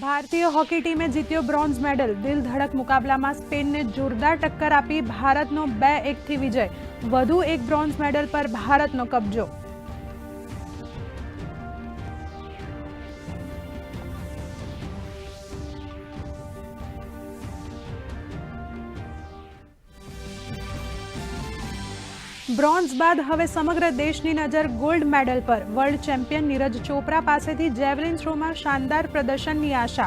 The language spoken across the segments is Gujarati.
ભારતીય હોકી ટીમે જીત્યો બ્રોન્ઝ મેડલ. દિલ ધડક મુકાબલામાં સ્પેનને જોરદાર ટક્કર આપી ભારતનો બે એકથી વિજય. વધુ એક બ્રોન્ઝ મેડલ પર ભારતનો કબજો. બ્રોન્ઝ બાદ હવે સમગ્ર દેશની નજર ગોલ્ડ મેડલ પર. વર્લ્ડ ચેમ્પિયન નીરજ ચોપરા પાસેથી જેવલિન થ્રોમાં શાનદાર પ્રદર્શનની આશા.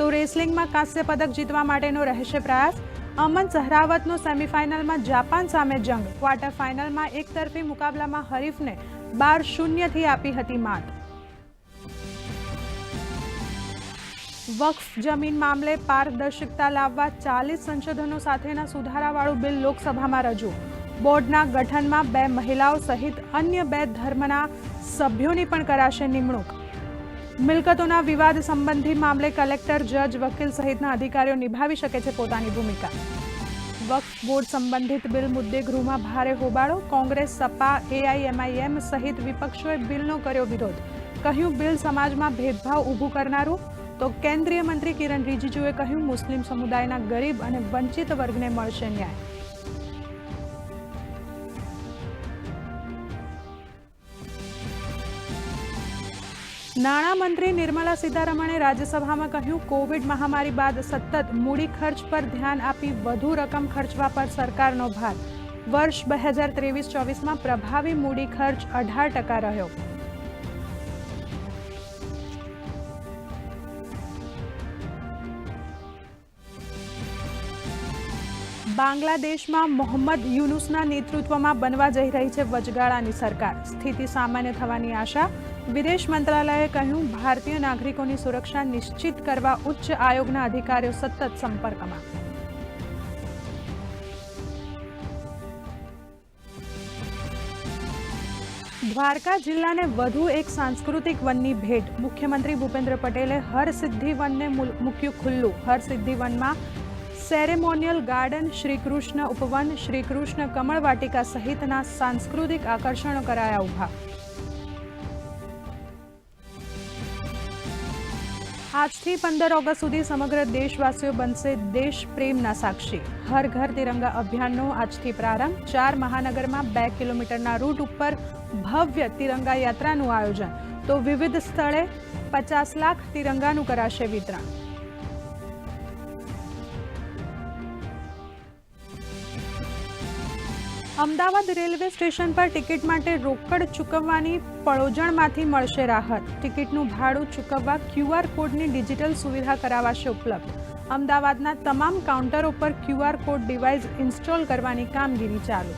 તો રેસલિંગમાં કાંસ્ય પદક જીતવા માટેનો રહેશે પ્રયાસ. અમન સહરાવતનો સેમીફાઇનલમાં જાપાન સામે જંગ. ક્વાર્ટર ફાઇનલમાં એકતરફી મુકાબલામાં હરીફને બાર શૂન્યથી આપી હતી માત. વક્ફ જમીન મામલે પારદર્શકતા લાવવા ચાલીસ સંશોધનો સાથેના સુધારાવાળું બિલ લોકસભામાં રજૂ. બોર્ડના ગઠનમાં બે મહિલાઓ સહિત અન્ય બે ધર્મના સભ્યોની પણ કરાશે નિમણૂક. મિલકતોના વિવાદ સંબંધી મામલે કલેક્ટર, જજ, વકીલ સહિતના અધિકારીઓ નિભાવી શકે છે પોતાની ભૂમિકા. વક્ફ બોર્ડ સંબંધિત બિલ મુદ્દે ગૃહમાં ભારે હોબાળો, કોંગ્રેસ, સપા એઆઈએમઆઈએમ સહિત વિપક્ષોએ બિલનો કર્યો વિરોધ. કહ્યું, બિલ સમાજમાં ભેદભાવ ઊભું કરનારું. તો કેન્દ્રીય મંત્રી કિરણ રિજિજુએ કહ્યું, મુસ્લિમ સમુદાયના ગરીબ અને વંચિત વર્ગને મળશે ન્યાય. નાણામંત્રી નિર્મલા સીતારમણે રાજ્યસભામાં કહ્યું, કોવિડ મહામારી બાદ સતત મૂડી ખર્ચ પર ધ્યાન આપી વધુ રકમ ખર્ચવા પર સરકારનો ભાર. વર્ષ બે હજાર ત્રેવીસ ચોવીસમાં પ્રભાવી મૂડી ખર્ચ અઢાર ટકા રહ્યો. બાંગ્લાદેશમાં મોહમ્મદ યુનુસના નેતૃત્વમાં બનવા જઈ રહી છે વચગાળાની સરકાર. સ્થિતિ સામાન્ય થવાની આશા વિદેશ મંત્રાલયે કહ્યું, ભારતીય નાગરિકોની સુરક્ષા નિશ્ચિત કરવા ઉચ્ચ આયોગના અધિકારીઓ સતત સંપર્કમાં. દ્વારકા જિલ્લાને વધુ એક સાંસ્કૃતિક વનની ભેટ. મુખ્યમંત્રી ભૂપેન્દ્ર પટેલે હરસિદ્ધિ વનને મૂક્યું ખુલ્લું. હરસિદ્ધિ વનમાં સેરેમોનિયલ ગાર્ડન, શ્રીકૃષ્ણ ઉપવન, શ્રીકૃષ્ણ કમળ વાટિકા સહિતના સાંસ્કૃતિક આકર્ષણો કરાયા ઊભા. આજથી પંદર ઓગસ્ટ સુધી સમગ્ર દેશવાસીઓ બનશે દેશ પ્રેમના સાક્ષી. હર ઘર તિરંગા અભિયાનનો આજથી પ્રારંભ. ચાર મહાનગરમાં બે કિલોમીટરના રૂટ ઉપર ભવ્ય તિરંગા યાત્રાનું આયોજન. તો વિવિધ સ્થળે પચાસ લાખ તિરંગાનું કરાશે વિતરણ. અમદાવાદ રેલવે સ્ટેશન પર ટિકિટ માટે રોકડ ચૂકવવાની પળોજણમાંથી મળશે રાહત. ટિકિટનું ભાડું ચૂકવવા ક્યુઆર કોડની ડિજિટલ સુવિધા કરાવાશે ઉપલબ્ધ. અમદાવાદના તમામ કાઉન્ટરો પર ક્યુઆર કોડ ડિવાઇસ ઇન્સ્ટોલ કરવાની કામગીરી ચાલુ.